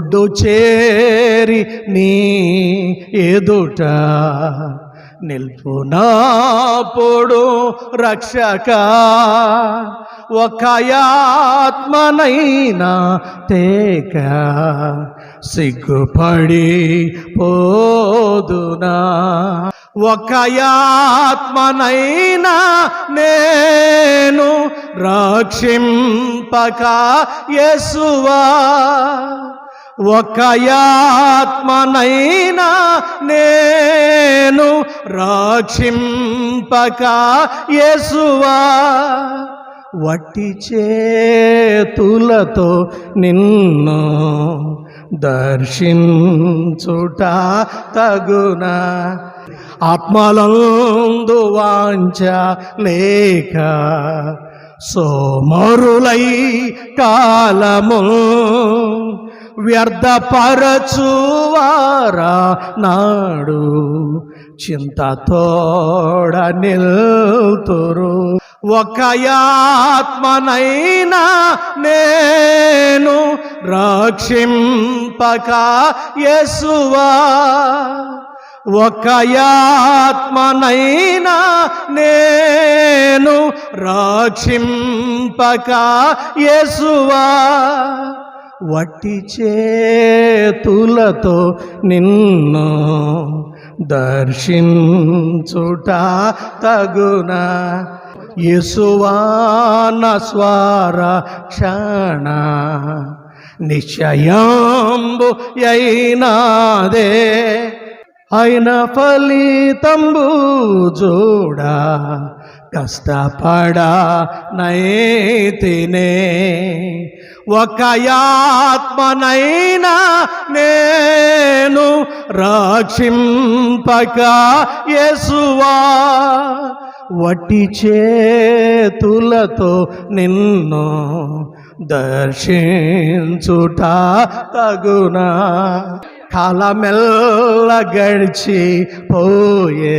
ఒడ్డు చేరి నీ ఎదుట నిల్పునాపుడు రక్షక. ఒక ఆత్మనైనా తేక సిగ్గుపడి పోదునా. ఒక ఆత్మనైనా నేను రక్షింపక యసువా. ఒక ఆత్మనైనా నేను రక్షింపక యేసువా. వట్టి చేతులతో నిన్ను దర్శించుట తగున. ఆత్మలందు వాంచ లేక సోమరులై కాలము వ్యర్థపరచువారా నాడు? చింతతోడ నిల్తురు. ఒక ఆత్మనైనా నేను రక్షింపక యసువా. ఒక ఆత్మనైనా నేను రక్షింపక యసువా. వట్టి చేతులతో నిన్ను దర్శించుట తగున. యసువాన స్వార క్షణ నిశ్చయంబు అయినాదే. అయిన ఫలితంబు జోడా కష్టపడా నైతినే. ఒక ఆత్మనైనా నేను రక్షింపక యేసువా. వటి చేతులతో నిన్ను దర్శించుట తగునా. కాలమెల్ల గడిచి పోయే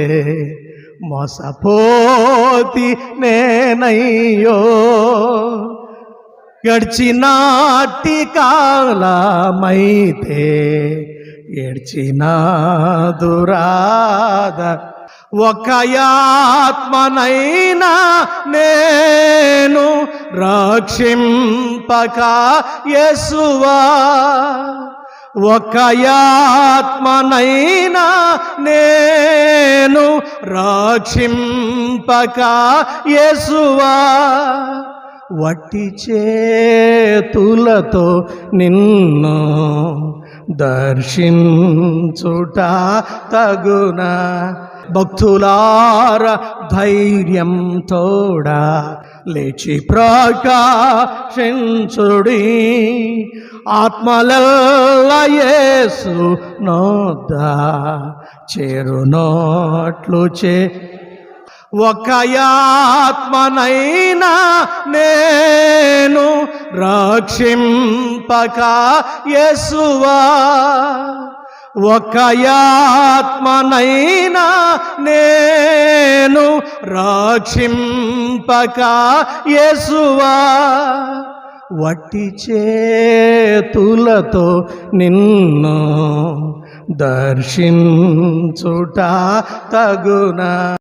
మోసపోతి నేనయ్యో. గడిచినాటి కాలమైతే ఏడ్చిన దురాద ఒక ఆత్మనైనా నేను రక్షింపక యసువా. ఒక ఆత్మనైనా నేను రక్షింపక యసువా. వట్టి చేతులతో నిన్ను దర్శించుట తగునా. భక్తులార ధైర్యం తోడా లేచి ప్రకాశించుడి. ఆత్మలయేసు నోద చేరునోట్లు చే ఒకయాత్మనైనా నేను రక్షింపక యేసువా. ఒకయాత్మనైనా నేను రక్షింపక యేసువా. వట్టి చేతులతో నిన్ను దర్శించుట తగునా.